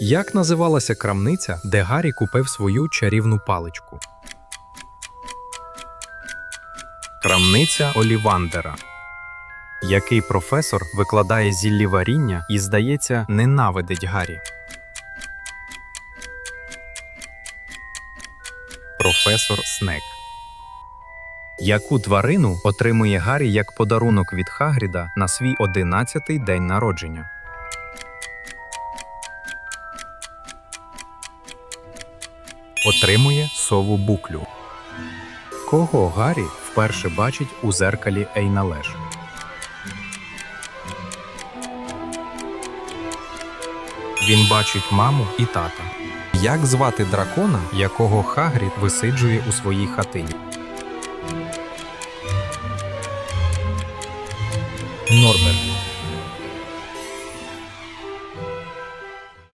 Як називалася крамниця, де Гаррі купив свою чарівну паличку? Крамниця Олівандера. Який професор викладає зіллі варіння і, здається, ненавидить Гаррі? Професор Снек. Яку тварину отримує Гаррі як подарунок від Хагріда на свій одинадцятий день народження? Отримує сову буклю. Кого Гаррі вперше бачить у зеркалі Ейналеш? Він бачить маму і тата. Як звати дракона, якого Хагрід висиджує у своїй хатині? Норберт.